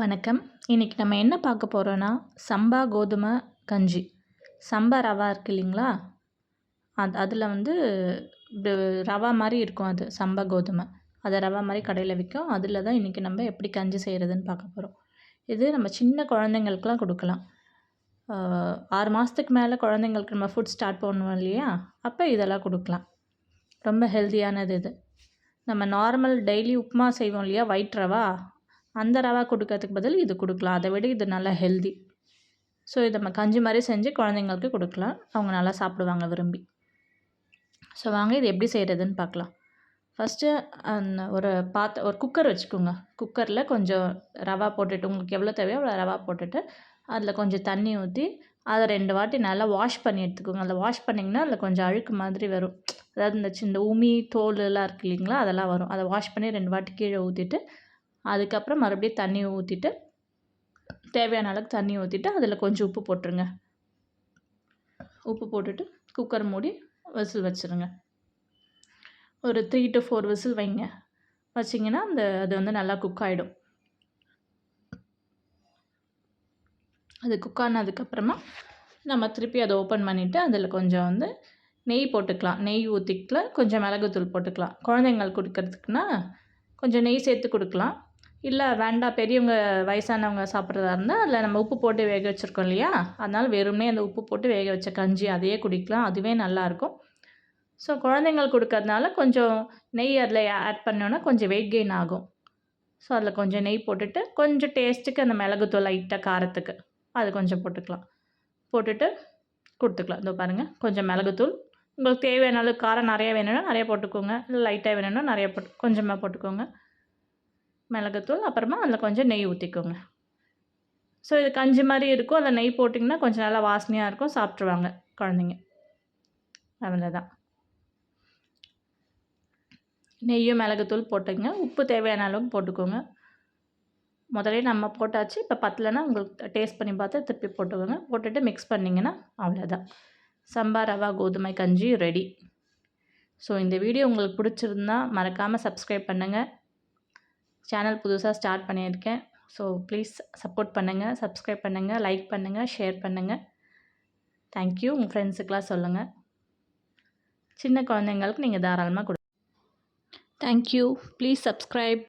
வணக்கம். இன்றைக்கி நம்ம என்ன பார்க்க போகிறோன்னா சம்பா கோதுமை கஞ்சி. சம்பா ரவா இருக்கு இல்லைங்களா? அது அதில் வந்து ரவா மாதிரி இருக்கும் அது சம்பா கோதுமை. அதை ரவா மாதிரி கடையில் விற்கும். அதில் தான் இன்றைக்கி நம்ம எப்படி கஞ்சி செய்கிறதுன்னு பார்க்க போகிறோம் இது நம்ம சின்ன குழந்தைங்களுக்குலாம் கொடுக்கலாம். ஆறு மாதத்துக்கு மேலே குழந்தைங்களுக்கு நம்ம ஃபுட் ஸ்டார்ட் பண்ணுவோம் இல்லையா? அப்போ இதெல்லாம் கொடுக்கலாம். ரொம்ப ஹெல்த்தியானது இது. நம்ம நார்மல் டெய்லி உப்புமா செய்வோம் இல்லையா? ஒயிட் ரவா? அந்த ரவா கொடுக்கறதுக்கு பதில் இது கொடுக்கலாம். அதை விட இது நல்லா ஹெல்தி ஸோ இதை நம்ம கஞ்சி மாதிரி செஞ்சு குழந்தைங்களுக்கு கொடுக்கலாம். அவங்க நல்லா சாப்பிடுவாங்க விரும்பி. ஸோ வாங்க இது எப்படி செய்கிறதுன்னு பார்க்கலாம். ஃபஸ்ட்டு அந்த ஒரு பாத்த ஒரு குக்கர் வச்சுக்கோங்க. குக்கரில் கொஞ்சம் ரவா போட்டுட்டு உங்களுக்கு எவ்வளோ தேவையோ அவ்வளோ ரவா போட்டுட்டு அதில் கொஞ்சம் தண்ணி ஊற்றி அதை ரெண்டு வாட்டி நல்லா வாஷ் பண்ணி எடுத்துக்கோங்க. அதில் வாஷ் பண்ணிங்கன்னா அதில் கொஞ்சம் அழுக்கு மாதிரி வரும். அதாவது இந்த சின்ன உமி தோல் எல்லாம் இருக்கு இல்லைங்களா அதெல்லாம் வரும். அதை வாஷ் பண்ணி ரெண்டு வாட்டி கீழே ஊற்றிட்டு அதுக்கப்புறம் மறுபடியும் தண்ணி ஊற்றிட்டு தேவையான அளவுக்கு தண்ணி ஊற்றிட்டு அதில் கொஞ்சம் உப்பு போட்டுருங்க. உப்பு போட்டுட்டு குக்கர் மூடி விசில் வச்சுருங்க. ஒரு த்ரீ டு ஃபோர் விசில் வைங்க. வச்சிங்கன்னா அந்த அது வந்து நல்லா குக் ஆகிடும் அது குக் ஆனதுக்கப்புறமா நம்ம திருப்பி அதை ஓப்பன் பண்ணிவிட்டு அதில் கொஞ்சம் வந்து நெய் போட்டுக்கலாம். நெய் ஊற்றிக்கலாம் கொஞ்சம் மிளகுத்தூள் போட்டுக்கலாம். குழந்தைங்களுக்கு கொடுக்கறதுக்குன்னா கொஞ்சம் நெய் சேர்த்து கொடுக்கலாம். இல்லை வேண்டாம் பெரியவங்க வயசானவங்க சாப்பிட்றதா இருந்தால் அதில் நம்ம உப்பு போட்டு வேக வச்சுருக்கோம் இல்லையா? அதனால் வெறுமனே அந்த உப்பு போட்டு வேக வச்ச கஞ்சி அதையே குடிக்கலாம். அதுவே நல்லாயிருக்கும் ஸோ குழந்தைங்களுக்கு கொடுக்கறதுனால கொஞ்சம் நெய் அதில் ஆட் பண்ணோன்னா கொஞ்சம் வெயிட் கெயின் ஆகும். ஸோ அதில் கொஞ்சம் நெய் போட்டுட்டு கொஞ்சம் டேஸ்ட்டுக்கு அந்த மிளகுத்தூள் லைட்டாக காரத்துக்கு அது கொஞ்சம் போட்டுக்கலாம். போட்டுட்டு கொடுத்துக்கலாம். இதோ பாருங்கள் கொஞ்சம் மிளகுத்தூள். உங்களுக்கு தேவையான அளவு காரம் நிறைய வேணும்னா நிறைய போட்டுக்கோங்க. இல்லை லைட்டாக வேணும்னா நிறைய போட்டு கொஞ்சமாக போட்டுக்கோங்க. மிளகுத்தூள் அப்புறமா அதில் கொஞ்சம் நெய் ஊற்றிக்கோங்க ஸோ இது கஞ்சி மாதிரி இருக்கும். அதில் நெய் போட்டிங்கன்னா கொஞ்சம் நல்லா வாசனையாக இருக்கும். சாப்பிட்ருவாங்க குழந்தைங்க. அவ்வளோதான் நெய்யும் மிளகுத்தூள் போட்டுங்க உப்பு தேவையான அளவுக்கு போட்டுக்கோங்க. முதலே நம்ம போட்டாச்சு. இப்போ பத்தலைன்னா உங்களுக்கு டேஸ்ட் பண்ணி பார்த்து திருப்பி போட்டுக்கோங்க. போட்டுட்டு மிக்ஸ் பண்ணிங்கன்னா அவ்வளோதான் சம்பா ரவா கோதுமை கஞ்சி ரெடி ஸோ இந்த வீடியோ உங்களுக்கு பிடிச்சிருந்தா மறக்காமல் சப்ஸ்கிரைப் பண்ணுங்கள் சேனல் புதுசாக ஸ்டார்ட் பண்ணியிருக்கேன். ஸோ ப்ளீஸ் சப்போர்ட் பண்ணுங்கள் சப்ஸ்கிரைப் பண்ணுங்கள் லைக் பண்ணுங்கள் ஷேர் பண்ணுங்கள் தேங்க்யூ உங்கள் ஃப்ரெண்ட்ஸுக்கெலாம் சொல்லுங்கள் சின்ன குழந்தைங்களுக்கு நீங்கள் தாராளமாக கொடு தேங்க்யூ ப்ளீஸ் சப்ஸ்கிரைப்